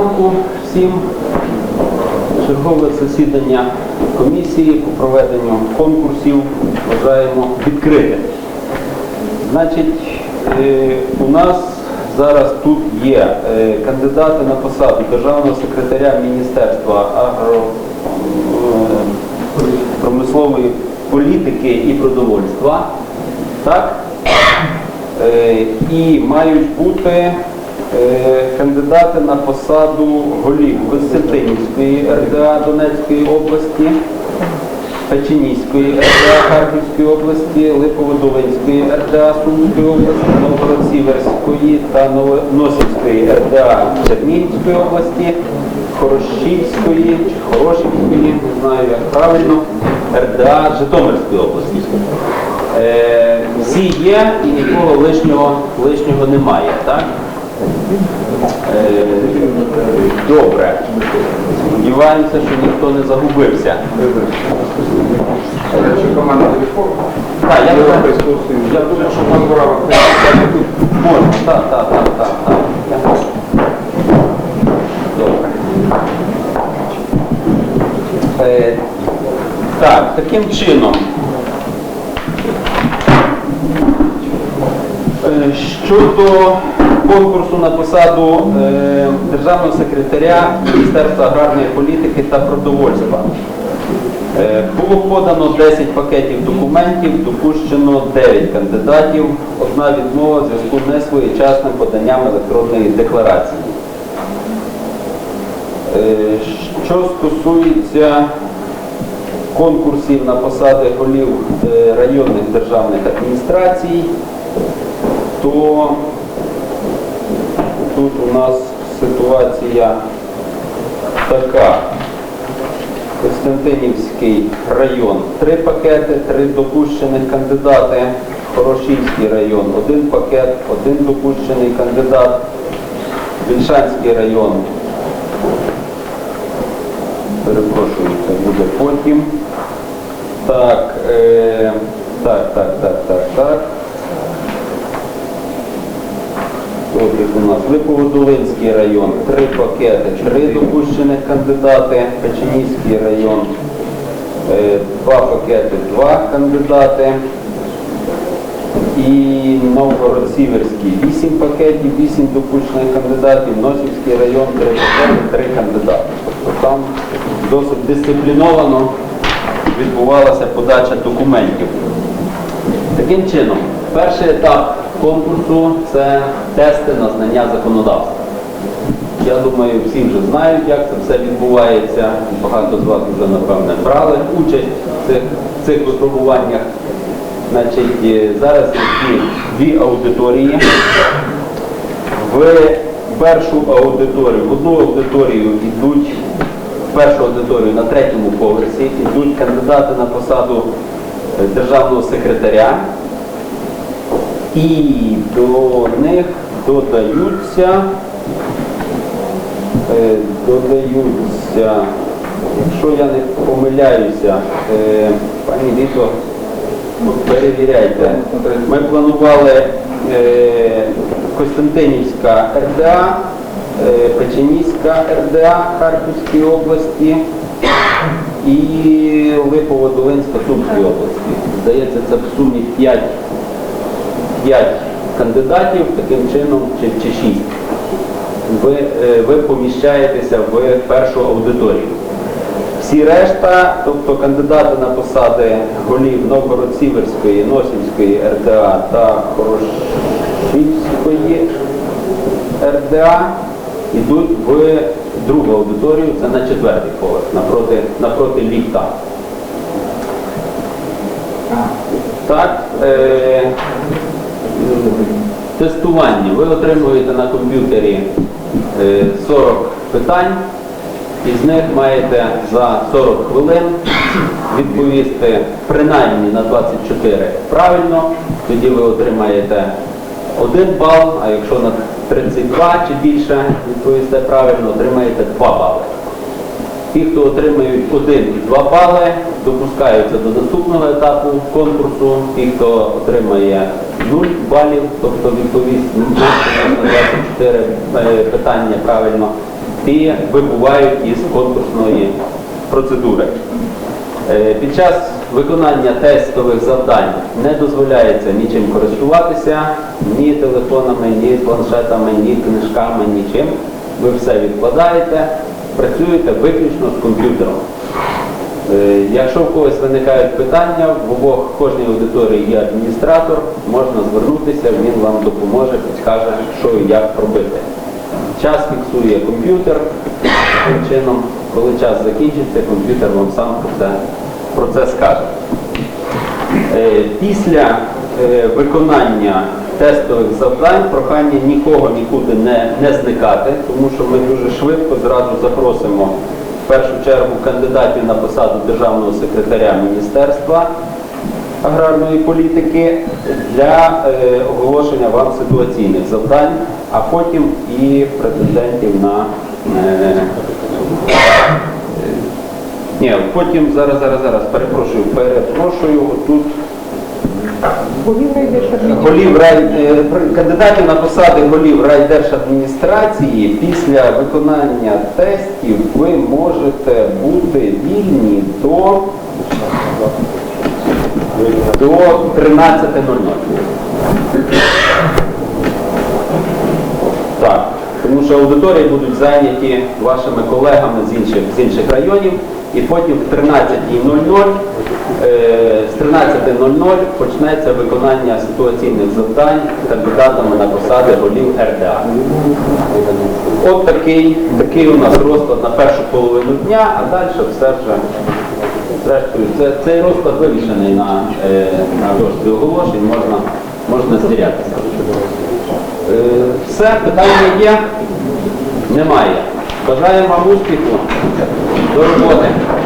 ранку всім. Чергове засідання комісії по проведенню конкурсів вважаємо відкрите. Значить, е, у нас зараз тут є е, кандидати на посаду державного секретаря Міністерства агро е, політики і продовольства. Так? І мають бути кандидати на посаду голів Костянтинівської РДА Донецької області, Печеніської РДА Харківської області, Липоводолинської РДА Сумської області, Новгород-Сіверської та Новоносівської РДА Чернігівської області, Хорошівської чи Хорошівської, не знаю як правильно, РДА Житомирської області. Е, всі є і нікого лишнього, лишнього немає, так? Добре. Сподіваємося, що ніхто не загубився. Так, я думаю, що пан Бурава можна, так, так, так, так, так. Добре. Е, так, таким чином. Е, Щодо конкурсу на посаду е, державного секретаря Міністерства аграрної політики та продовольства. Е, Було подано 10 пакетів документів, допущено 9 кандидатів, одна відмова в зв'язку з несвоєчасним поданням електронної декларації. Е, Що стосується конкурсів на посади голів е, районних державних адміністрацій, то тут у нас ситуація така. Костянтинівський район три пакети, три допущених кандидати. Хорошівський район один пакет, один допущений кандидат. Вільшанський район. Перепрошую, це буде потім. Так, е, так, так, так, так, так. Їх у нас Липоводолинський район, три пакети, три допущених кандидати, Печеніський район, е, два пакети, два кандидати. І Новгород-Сіверський, вісім пакетів, вісім допущених кандидатів, Носівський район, три пакети, три кандидати. Тобто там досить дисципліновано відбувалася подача документів. Таким чином, перший етап конкурсу це тести на знання законодавства. Я думаю, всі вже знають, як це все відбувається. Багато з вас вже, напевне, брали участь в цих, в цих випробуваннях. Значить, зараз є дві, аудиторії. В першу аудиторію, в одну аудиторію йдуть, в першу аудиторію на третьому поверсі йдуть кандидати на посаду державного секретаря. І до них додаються, е, додаються, якщо я не помиляюся, е, пані Віто, перевіряйте. Ми планували е, Костянтинівська РДА, Печеніська РДА Харківської області і Липово-Долинська Сумської області. Здається, це в сумі 5 5 кандидатів, таким чином, чи, чи 6. Ви, е, ви поміщаєтеся в першу аудиторію. Всі решта, тобто кандидати на посади голів Новгород-Сіверської, Носівської РДА та Хорошівської РДА, йдуть в другу аудиторію, це на четвертий поверх, напроти, напроти ліфта. Так, е, тестування. Ви отримуєте на комп'ютері е, 40 питань, із них маєте за 40 хвилин відповісти принаймні на 24 правильно, тоді ви отримаєте 1 бал, а якщо на 32 чи більше відповісте правильно, отримаєте 2 бали. Ті, хто отримають 1 і 2 бали, допускаються до наступного етапу конкурсу. Ті, хто отримає 0 балів, тобто відповість на 24 е, питання правильно, ті вибувають із конкурсної процедури. Е, Під час виконання тестових завдань не дозволяється нічим користуватися, ні телефонами, ні планшетами, ні книжками, нічим. Ви все відкладаєте, працюєте виключно з комп'ютером. Е, Якщо в когось виникають питання, в обох кожній аудиторії є адміністратор, можна звернутися, він вам допоможе, підкаже, що і як робити. Час фіксує комп'ютер таким чином, коли час закінчиться, комп'ютер вам сам про це, про це скаже. Після е, виконання тестових завдань прохання нікого нікуди не, не зникати, тому що ми дуже швидко зразу запросимо в першу чергу кандидатів на посаду державного секретаря Міністерства аграрної політики для е, оголошення вам ситуаційних завдань, а потім і претендентів на е, ні, потім зараз, зараз, зараз, перепрошую, перепрошую, отут. Голів рай, е, кандидатів на посади голів райдержадміністрації після виконання тестів ви можете бути вільні до, до 13.00. Так, тому що аудиторії будуть зайняті вашими колегами з інших, з інших районів, і потім в 13.00 е, з 13.00 почнеться виконання ситуаційних завдань кандидатами на посади голів РДА. От такий, такий у нас розклад на першу половину дня, а далі все вже. Зрештою, це, цей розклад вивішений на, е, на дошці оголошень, можна, можна звірятися. Е, Все, питання є? Немає. Бажаємо вам успіху. До роботи.